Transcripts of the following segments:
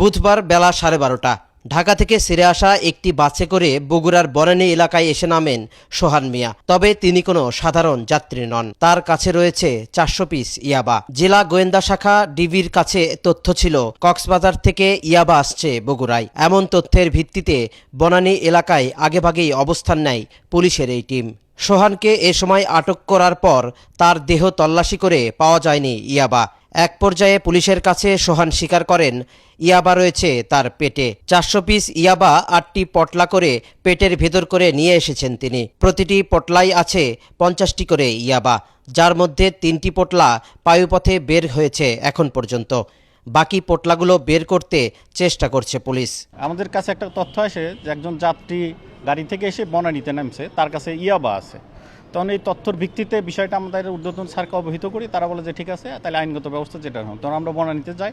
বুধবার বেলা সাড়ে বারোটা। ঢাকা থেকে সেরে আসা একটি বাসে করে বগুড়ার বনানী এলাকায় এসে নামেন সোহান মিয়া। তবে তিনি কোনো সাধারণ যাত্রী নন। তার কাছে রয়েছে চারশো পিস ইয়াবা। জেলা গোয়েন্দা শাখা ডিবির কাছে তথ্য ছিল, কক্সবাজার থেকে ইয়াবা আসছে বগুড়ায়। এমন তথ্যের ভিত্তিতে বনানী এলাকায় আগেভাগেই অবস্থান নেয় পুলিশের এই টিম। সোহানকে এ সময় আটক করার পর তার দেহ তল্লাশি করে পাওয়া যায়নি ইয়াবা। এক পর্যায়ে পুলিশের কাছে সোহান স্বীকার করেন, ইয়াবা রয়েছে তার পেটে। চারশো পিস ইয়াবা, আটটি পটলা করে পেটের ভেতর করে নিয়ে এসেছেন তিনি। প্রতিটি পটলাই আছে পঞ্চাশটি করে ইয়াবা, যার মধ্যে তিনটি পটলা পায়ুপথে বের হয়েছে এখন পর্যন্ত। বাকি পটলাগুলো বের করতে চেষ্টা করছে পুলিশ। আমাদের কাছে একটা তথ্য আসে যে একজন যাত্রী গাড়ি থেকে এসে বনানীতে নামছে, তার কাছে ইয়াবা আছে। তখন এই তথ্যর ভিত্তিতে বিষয়টা আমাদের ঊর্ধ্বতন স্যারকে অবহিত করি। তারা বলে যে ঠিক আছে, তাহলে আইনগত ব্যবস্থা যেটা হোক। তখন আমরা বনানীতে যাই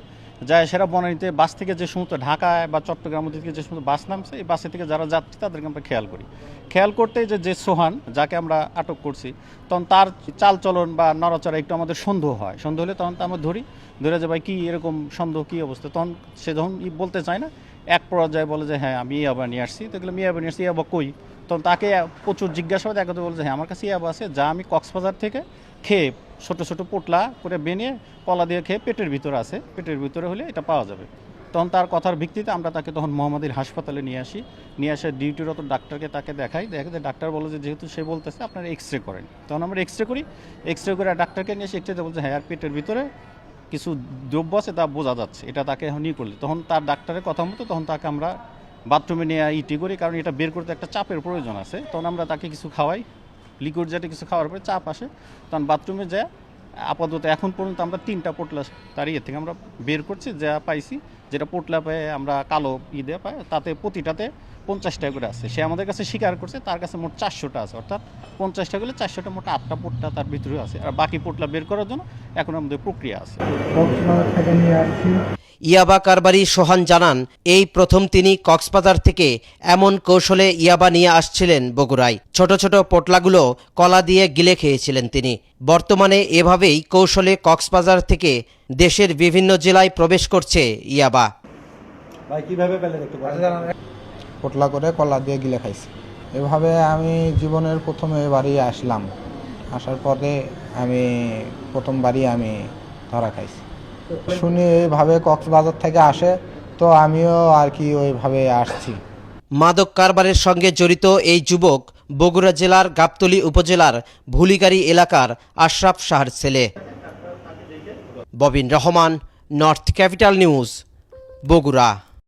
যাই সেরা বনানীতে বাস থেকে যে সমস্ত ঢাকায় বা চট্টগ্রাম থেকে যে সমস্ত বাস নামছে, এই বাসে থেকে যারা যাত্রী তাদেরকে আমরা খেয়াল করি। খেয়াল করতে যে যে সোহান, যাকে আমরা আটক করছি, তখন তার চালচলন বা নড়াচড়া একটু আমাদের সন্দেহ হয়। সন্দেহ হলে তখন তো আমরা ধরি, ধরে যে, ভাই, কী এরকম সন্দেহ, কী অবস্থা? তখন সে যখন বলতে চায় না, এক পর্যায়ে বলে যে হ্যাঁ আমি ইয়াবা নিয়ে আসছি। তো এগুলো ইয়াবা নিয়ে আসছি ইয়াবা কই? তখন তাকে প্রচুর জিজ্ঞাসা দেখা বলে যে হ্যাঁ আমার কাছে ইয়াবা আছে, যা আমি কক্সবাজার থেকে খেয়ে ছোট ছোট পোটলা করে বেনিয়ে কলা দিয়ে খেয়ে পেটের ভিতরে আছে। পেটের ভিতরে হলে এটা পাওয়া যাবে। তখন তার কথার ভিত্তিতে আমরা তাকে তখন মোহাম্মদীর হাসপাতালে নিয়ে আসি। নিয়ে আসে ডিউটিরত ডাক্তারকে তাকে দেখাই। দেখে যে ডাক্তার বলে যে যেহেতু সে বলতেছে, আপনারা এক্স রে করেন। তখন আমরা এক্স রে করি। এক্স রে করে ডাক্তারকে নিয়ে এসে এক্স রে বলছে হ্যাঁ আর পেটের ভিতরে কিছু দ্রব্য আছে, তা বোঝা যাচ্ছে। এটা তাকে এখন ই করলে। তখন তার ডাক্তারের কথা মতো তখন তাকে আমরা বাথরুমে নিয়ে ইটি করি। কারণ এটা বের করতে একটা চাপের প্রয়োজন আছে। তখন আমরা তাকে কিছু খাওয়াই। লিকুইড জাতীয় কিছু খাওয়ার পরে চাপ আসে। তখন বাথরুমে যায় আপাতত এখন পর্যন্ত আমরা তিনটা পোটলা তার ইয়ে থেকে আমরা বের করছি, যা পাইছি, যেটা পোটলা পেয়ে আমরা কালো ই দেওয়া পাই তাতে প্রতিটাতে পঞ্চাশটা করে আছে। সে আমাদের কাছে স্বীকার করছে, তার কাছে মোট চারশোটা আছে, অর্থাৎ পঞ্চাশ টাকা হলে চারশোটা মোটা আটটা পোটটা তার ভিতরে আছে। আর বাকি পোটলা বের করার জন্য এখন আমাদের প্রক্রিয়া আছে। ইয়াবা কারবারি সোহান জানান এই প্রথম তিনি কক্সবাজার থেকে এমন কৌশলে ইয়াবা নিয়ে আসছিলেন বগুড়ায়। ছোট ছোট পোটলাগুলো কলা দিয়ে গিলে খেয়েছিলেন তিনি। বর্তমানে এভাবেই কৌশলে কক্সবাজার থেকে দেশের বিভিন্ন জেলায় প্রবেশ করছে ইয়াবা। ভাই কীভাবে পেলেন একটু পোটলা করে কলা দিয়ে গিলে খাইছি। এভাবে আমি জীবনের প্রথমে বাড়ি আসলাম। আসার পরে আমি প্রথমবারই আমি ধরা খাইছি। শুনি এইভাবে কক্সবাজার থেকে আসে, তো আমিও আর কি ওইভাবে আসছি। মাদক কারবারের সঙ্গে জড়িত এই যুবক বগুড়া জেলার গাবতলী উপজেলার ভুলিগাড়ি এলাকার আশরাফ শাহর ছেলে। Bobin Rahman, North Capital News, Bogura.